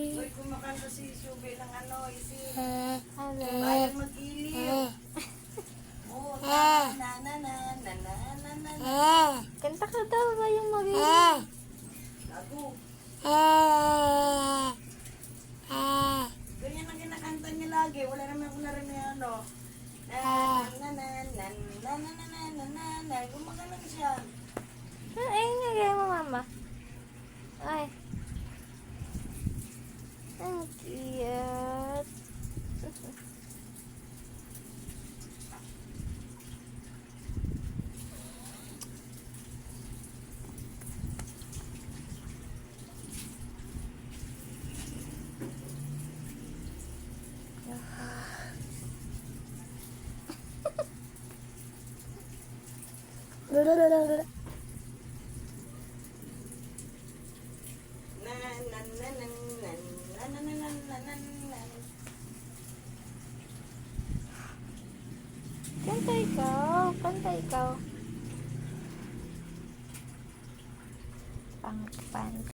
Uy, kumakanta si Shubi ng ano, isi. Ano? Bayan mag-iliw. Oh, na na na na na na na na na. Kanta ka daw ba yung mag Lago. Ganyan ang kinakanta niya lagi. Wala naman ako narinig na ano. Na na na na na na na na na na na. Gumagalang siya. Ay, nga kaya mo, mama. Ay. Ang na na na na na Kanta ikaw. Kanta ikaw. Pang pan